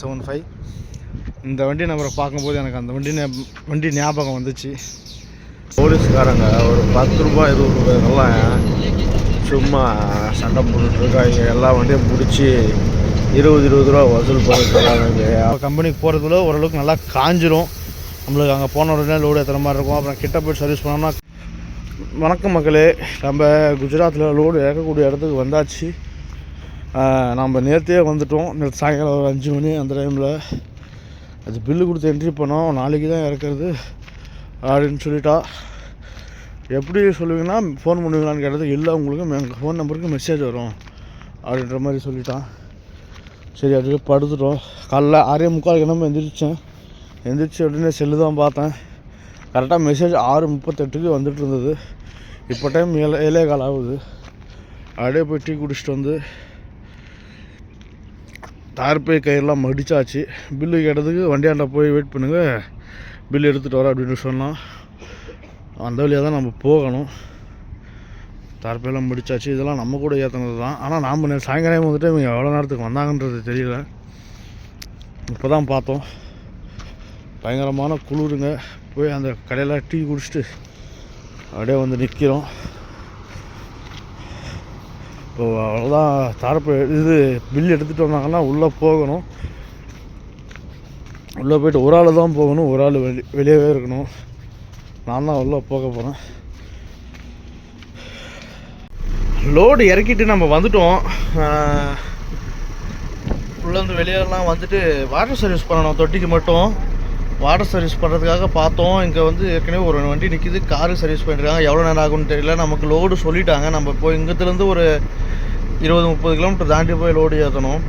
Seven five இந்த வண்டி நம்பரை பார்க்கும்போது எனக்கு அந்த வண்டி வண்டி ஞாபகம் வந்துச்சு. போலீஸ்காரங்க ஒரு பத்து ரூபாய் இருபது ரூபாய்க்கெல்லாம் சும்மா சண்டை போட்டுட்டு இருக்காங்க. எல்லா வண்டியும் பிடிச்சி இருபது இருபது ரூபா வசூல் பண்ணிட்டு இருக்காங்க. கம்பெனிக்கு போகிறதுல ஓரளவுக்கு நல்லா காஞ்சிரும். நம்மளுக்கு அங்கே போன உடனே லோடு ஏற்றுற மாதிரி இருக்கும். அப்புறம் கிட்ட போய் சர்வீஸ் பண்ணோம்னா வணக்கம் மக்களே. நம்ம குஜராத்தில் லோடு இறக்கக்கூடிய இடத்துக்கு வந்தாச்சு. நம்ம நேர்த்தியே வந்துட்டோம். நேற்று சாயங்காலம் ஒரு அஞ்சு மணி அந்த டைமில் அது பில்லு கொடுத்து என்ட்ரி பண்ணோம். நாளைக்கு தான் இறக்குறது. அப்படின்னு சொல்லிட்டா. எப்படி சொல்லுவீங்கன்னா ஃபோன் பண்ணுவீங்களான்னு கேட்டது இல்லை உங்களுக்கு எங்கள் ஃபோன் நம்பருக்கு மெசேஜ் வரும். அப்படின்ற மாதிரி சொல்லிட்டான் சரி அப்படியே படுத்துட்டோம். காலைல ஆறே முக்கால் நம்ம எந்திரிச்சேன். எந்திரிச்சு உடனே செல்லு தான் பார்த்தேன். கரெக்டாக மெசேஜ் ஆறு முப்பத்தெட்டுக்கு வந்துட்டு இருந்தது. இப்போ டைம் ஏழை ஏழே கால் ஆகுது. அப்படியே போய் டீ குடிச்சிட்டு வந்து தார்பை கயிறெலாம் மடித்தாச்சு பில்லு கேட்டதுக்கு வண்டியாண்ட போய் வெயிட் பண்ணுங்கள் பில் எடுத்துகிட்டு வர அப்படின்னு சொன்னால் அந்த வழியாக தான் நம்ம போகணும். தார்பையெல்லாம் முடித்தாச்சு இதெல்லாம் நம்ம கூட ஏற்றினது தான். ஆனால் நாம் நேற்று சாயங்காலம் வந்துட்டு இவங்க எவ்வளோ நேரத்துக்கு வந்தாங்கன்றது தெரியல. இப்போ தான் பார்த்தோம். பயங்கரமான குளிருங்க. போய் அந்த கடையில் டீ குடிச்சிட்டு அப்படியே வந்து நிற்கிறோம் இப்போ அவ்வளோதான் தாரப்பு இது பில் எடுத்துகிட்டு வந்தாங்கன்னா உள்ளே போகணும். உள்ளே போயிட்டு ஒரு ஆள் தான் போகணும் ஒரு ஆள் வெளி வெளியவே இருக்கணும். நான் தான் உள்ளே போக போகிறேன் லோடு இறக்கிட்டு நம்ம வந்துட்டோம். உள்ளேருந்து வெளியெல்லாம் வந்துட்டு வாட்டர் சர்வீஸ் பண்ணணும் தொட்டிக்கு மட்டும். வாட்டர் சர்வீஸ் பண்ணுறதுக்காக பார்த்தோம். இங்கே வந்து ஏற்கனவே ஒரு வண்டி நிற்கிது காரு சர்வீஸ் பண்ணிருக்காங்க. எவ்வளோ நேரம் ஆகும்னு தெரியல. நமக்கு லோடு சொல்லிட்டாங்க. நம்ம இப்போ இங்கத்துலேருந்து ஒரு இருபது முப்பது கிலோமீட்டர் தாண்டி போய் லோடு ஏற்றணும்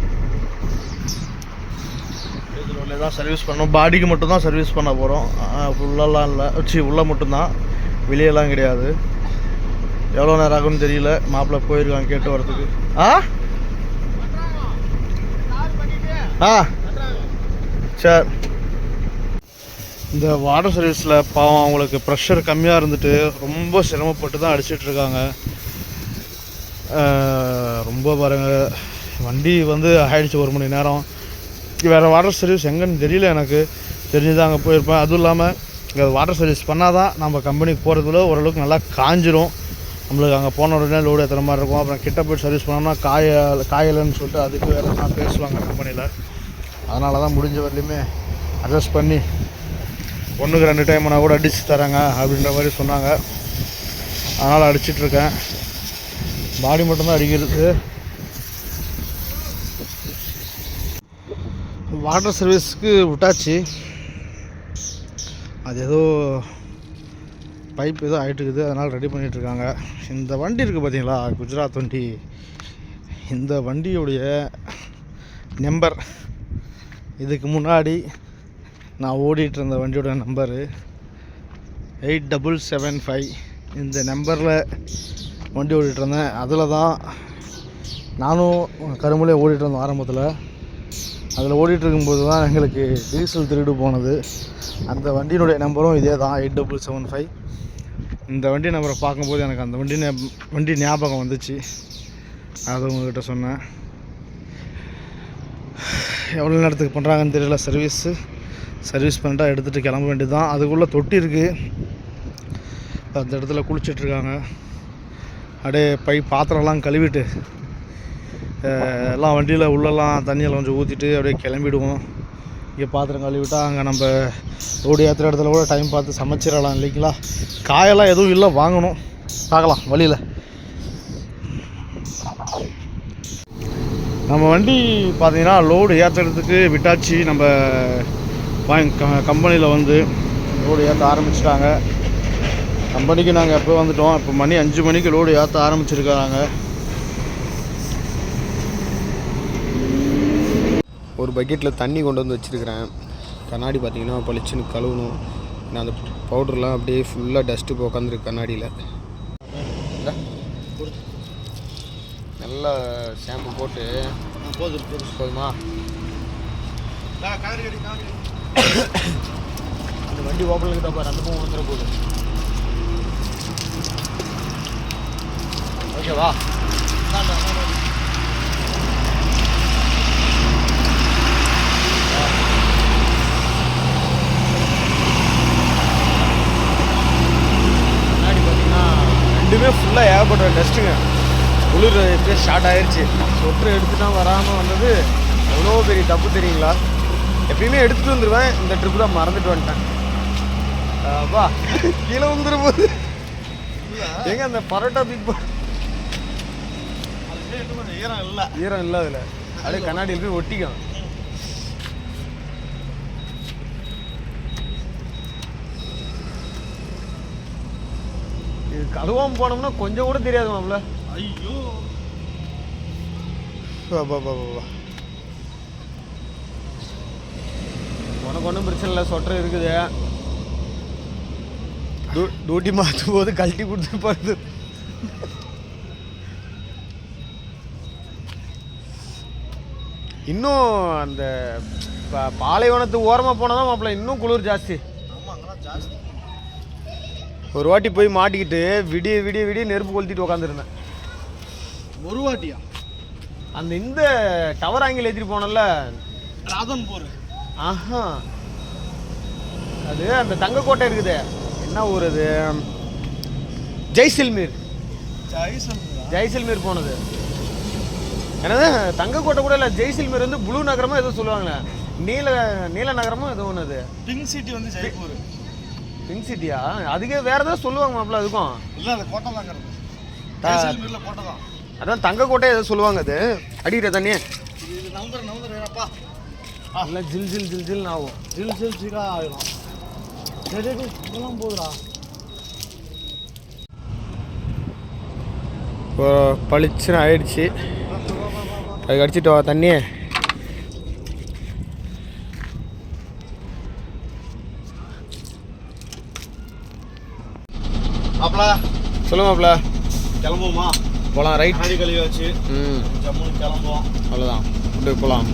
ரோட்லேயே தான் சர்வீஸ் பண்ணோம். பாடிக்கு மட்டும் தான் சர்வீஸ் பண்ண போகிறோம் ஃபுல்லெல்லாம் இல்லை. சி உள்ளே மட்டும்தான். வெளியெல்லாம் கிடையாது. எவ்வளோ நேரம் ஆகும்னு தெரியல. மாப்பிள்ளை போயிருக்காங்க கேட்டு வரதுக்கு. ஆ? ஆ. சரி. இந்த வாட்டர் சர்வீஸில் பாவம் அவங்களுக்கு ப்ரெஷர் கம்மியாக இருந்துட்டு ரொம்ப சிரமப்பட்டு தான் அடிச்சிட்ருக்காங்க ரொம்ப பாருங்க. வண்டி வந்து ஆயிடுச்சு ஒரு மணி நேரம். வேறு வாட்டர் சர்வீஸ் எங்கன்னு தெரியல எனக்கு. தெரிஞ்சு அங்கே போயிருப்பேன். அதுவும் இல்லாமல் இங்கே வாட்டர் சர்வீஸ் பண்ணால் தான் நம்ம கம்பெனிக்கு போகிறதுல ஓரளவுக்கு நல்லா காஞ்சிரும். நம்மளுக்கு அங்கே போன உடனே லோடு ஏற்றுற மாதிரி இருக்கும். அப்புறம் கிட்ட போய் சர்வீஸ் பண்ணோம்னா காய காயலைன்னு சொல்லிட்டு அதுக்கு வேறு தான் பேசுவாங்க கம்பெனியில் அதனால தான் முடிஞ்ச வரலையுமே அட்ஜஸ்ட் பண்ணி ஒன்றுக்கு ரெண்டு டைம்னா கூட அடித்து தராங்க அப்படின்ற மாதிரி சொன்னாங்க. அதனால் அடிச்சிட்ருக்கேன் பாடி மட்டும்தான் அடிக்கிறது. வாட்டர் சர்வீஸ்க்கு விட்டாச்சு. அது ஏதோ பைப் ஏதோ ஆகிட்டுருக்குது அதனால் ரெடி பண்ணிகிட்ருக்காங்க இந்த வண்டி இருக்குது பார்த்தீங்களா குஜராத் வண்டி. இந்த வண்டியுடைய நம்பர் இதுக்கு முன்னாடி நான் ஓடிட்டு இருந்த வண்டியோட number eight double seven five. இந்த நம்பரில் வண்டி ஓடிட்டு இருந்தேன் அதில் தான் நானும் கருமலே ஓடிட்டு இருந்தோம் ஆரம்பத்தில். அதில் ஓடிட்டுருக்கும்போது தான் எங்களுக்கு டீசல் திருடு போனது. அந்த வண்டியினுடைய நம்பரும் இதே தான் எயிட் டபுள் செவன் ஃபைவ். இந்த வண்டி நம்பரை பார்க்கும்போது எனக்கு அந்த வண்டி வண்டி ஞாபகம் வந்துச்சு. அது உங்ககிட்ட சொன்னேன். எவ்வளோ நேரத்துக்கு பண்ணுறாங்கன்னு தெரியல சர்வீஸு. சர்வீஸ் பண்ணிட்டா எடுத்துகிட்டு கிளம்ப வேண்டியது தான் அதுக்குள்ளே தொட்டி இருக்குது அந்த இடத்துல குளிச்சிட்ருக்காங்க அப்படியே பை பாத்திரம்லாம் கழுவிட்டு எல்லாம் வண்டியில் உள்ளெல்லாம் தண்ணியெல்லாம் கொஞ்சம் ஊற்றிட்டு அப்படியே கிளம்பிடுவோம். இங்கே பாத்திரம் கழுவிட்டால் அங்கே நம்ம ரோடு ஏற்றுற இடத்துல கூட டைம் பார்த்து சமைச்சிடலாம் இல்லைங்களா? காயெல்லாம் எதுவும் இல்லை வாங்கணும். பார்க்கலாம் வழியில். நம்ம வண்டி பார்த்தீங்கன்னா லோடு ஏற்றுறதுக்கு விட்டாச்சு. நம்ம கம்பெனியில் வந்து லோடு ஏற்ற ஆரம்பிச்சிட்டாங்க. கம்பெனிக்கு நாங்கள் எப்போ வந்துட்டோம்? இப்போ மணி அஞ்சு மணிக்கு லோடு ஏற்ற ஆரம்பிச்சிருக்காங்க. ஒரு பக்கெட்டில் தண்ணி கொண்டு வந்து வச்சுருக்கிறேன். கண்ணாடி பார்த்தீங்கன்னா பளிச்சுன்னு கழுவணும். நான் அந்த பவுடர்லாம் அப்படியே ஃபுல்லாக டஸ்ட்டு போய் உட்காந்துருக்கு கண்ணாடியில். நல்லா ஷாம்பு போட்டு போதுமா அந்த வண்டி ஓப்பனில் இருக்குதா பாரு அந்த பூ வந்துட போகுது. ஓகேவா ரெண்டுமே ஃபுல்லாக ஏகப்பட்ட டஸ்ட்டுங்க. குளிர் எப்படியே ஸ்டார்ட் ஆயிடுச்சு சொட்டு எடுத்துனா வராமல் வந்தது. எவ்வளோ பெரிய தப்பு தெரியுங்களா? எப்பயுமே எடுத்துட்டு வந்துடுவேன் இந்த ட்ரிப்பு தான் மறந்துட்டு வந்துட்டேன். வா. கீழே வந்துரு போது எங்க அந்த பரோட்டா தூக்கி ஈரம் இல்லை ஈரம் இல்லை அதில். அப்படியே கண்ணாடியில் போய் ஒட்டிக்கும். இது கழுவாம போனோம்னா கொஞ்சம் கூட தெரியாது மாப்ள ஐயோ. வா வா வா வா, வா உனக்கு ஒன்றும் பிரச்சனை இல்லை சொட்டர் இருக்குது. டூ- டியூட்டி மாற்றும் போது கழட்டி கொடுத்துட்டு போகிறது இன்னும் அந்த பா- பாலைவனத்து ஓரமாக போனால் தான் மாப்பிள்ள இன்னும் குளிர் ஜாஸ்தி. ஒரு வாட்டி போய் மாட்டிக்கிட்டு விடிய விடிய விடிய நெருப்பு கொளுத்திட்டு உட்காந்துருந்தேன் ஒரு வாட்டியா? அந்த இந்த டவர் ஆங்கில் ஏற்றிட்டு போனல ராதன் போர் ஆஹா. அது அந்த தங்கக்கோட்டை இருக்குது. என்ன ஊர் அது? ஜெய்சல்மீர். ஜெய்சல்மீர்? போனது. என்னது? தங்கக்கோட்டை கூட இல்லை ஜெய்சல்மீர் வந்து ப்ளூ நகரமா ஏதோ சொல்லுவாங்களே. நீல நீல நகரமா ஏதோ ஒன்று அது. பிங்க் சிட்டி வந்து ஜெய்ப்பூர். பிங்க் சிட்டியா? அதுக்கே வேற ஏதோ சொல்லுவாங்க மாப்பிள்ள அதுக்கும். இல்லை அது கோட்டை தாங்கிறது தா- ஜெய்சல்மீரில் கோட்டை தான். அதான் தங்கக்கோட்டை ஏதோ சொல்லுவாங்க அது. அடிக்கிற தண்ணி இது நம்பர் நம்பர் வேணப்பா எல்லாம் ஜில் ஜில் ஜில் ஜில்னு ஆகும். ஜில் ஜில் ஜிகா ஆகிடும் டேய், இதெல்லாம் போகுதுடா இப்போ பளிச்சுன்னு ஆயிடுச்சு. அதுக்கு அடிச்சிட்டு வா தண்ணி மாப்பிள சொல்லுமாப்ல கிளம்புவோமா? போகலாம் ரைட் கழுவி வச்சு. ம். ஜம்முன்னு கிளம்புவோம். அவ்வளோதான் விட்டு போகலாம்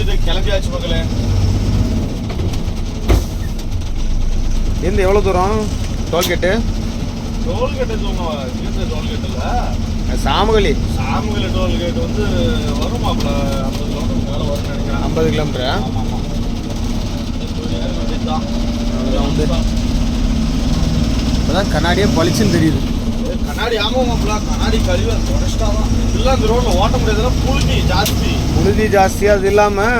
எடுத்துட்டு கிளம்பியாச்சு மக்களே. இருந்து எவ்வளோ தூரம்? டோல்கேட்டு? டோல்கேட் எதுவும் இருந்த டோல்கேட் இல்லை சாமகலி சாமுவேல டோல்கேட் வந்து வரும் மாப்பிள ஐம்பது கிலோமீட்டர் மேலே வரும்னு நினைக்கிறேன். ஐம்பது கிலோமீட்டரா? ஆமாம் ஆமாம் அவ்வளோதான் வந்து இப்போதான் கண்ணாடியே பளிச்சுன்னு தெரியுது. ஏய், கண்ணாடி ஆமாம் மாப்பிள கண்ணாடி கழுவி தொடச்சிட்டா தான். இல்லை அந்த ரோட்டில் ஓட்ட முடியாதுன்னா புழுதி ஜாஸ்தி. புழுதி ஜாஸ்தி அது இல்லாமல்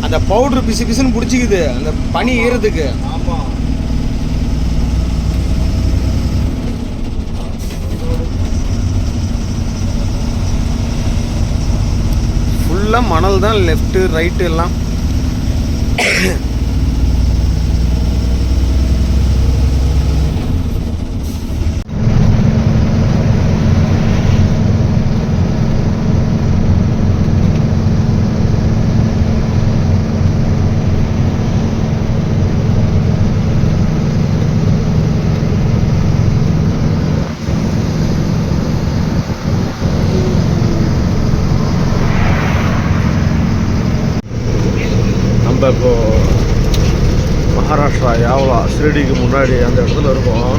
அந்த பவுட்ரு பிசு பிசுன்னு பிடிச்சிக்குது அந்த பனி ஈரத்துக்கு ஆமாம் ஃபுல்லாக மணல் தான் லெஃப்ட்டு ரைட்டு எல்லாம். இப்போது மகாராஷ்டிரா யாவலா ஷிரடிக்கு முன்னாடி அந்த இடத்துல இருக்கோம்.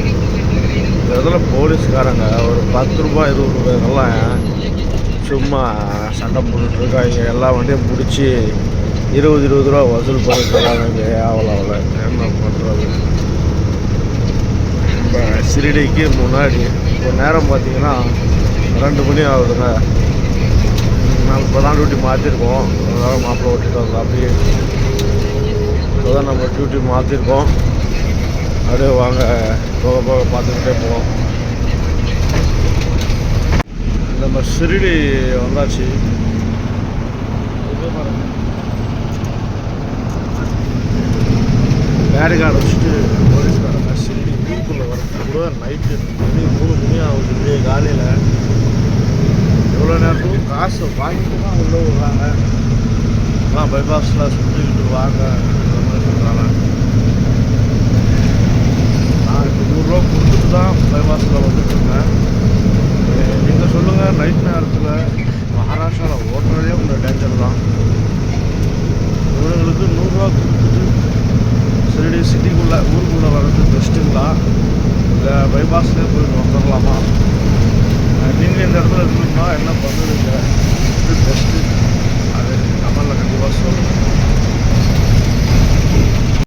இந்த இடத்துல போலீஸ்காரங்க ஒரு பத்து ரூபாய் இருபது ரூபாய்க்கெல்லாம் சும்மா சண்டை போட்டுட்டு இருக்காங்க. எல்லா வண்டியும் பிடிச்சி இருபது இருபது ரூபா வசூல் பண்ணிட்டு இருக்காங்க. இங்கே யாவலாவில் என்ன பண்ணுறது நம்ம ஷிரடிக்கு முன்னாடி இப்போ நேரம் பார்த்தீங்கன்னா ரெண்டு மணி ஆகுதுங்க. நாங்கள் இப்போ தான் டியூட்டி மாற்றிருக்கோம் அதனால் மாப்பிள்ளை ஓட்டிட்டு வந்தோம் அப்படியே இப்போ தான் நம்ம டியூட்டி மாற்றிருக்கோம் அப்படியே வாங்க போக போக பார்த்துக்கிட்டே போவோம். நம்ம ஷிரடி வந்தாச்சு. பேரிகார்டு வச்சுட்டு போலீஸ்காரங்க சிறுடி ஊருக்குள்ளே வரது கூட நைட்டு மணி மூணு மணி ஆகுது விடிய காலையில். எவ்வளோ நேரத்துக்கும் காசு வாங்கிட்டு தான் உள்ளே விடுறாங்க. எல்லாம் பைபாஸில் சுற்றிக்கிட்டு வாங்க அந்த மாதிரி சொல்கிறாங்க ப்ரோ கொடுத்துட்டு தான் பைபாஸில் வந்துட்டு இருந்தேன் நீங்கள் சொல்லுங்கள் நைட் நேரத்தில் மகாராஷ்டிராவில் ஓட்டுறதே உங்கள் டேஞ்சர் தான்.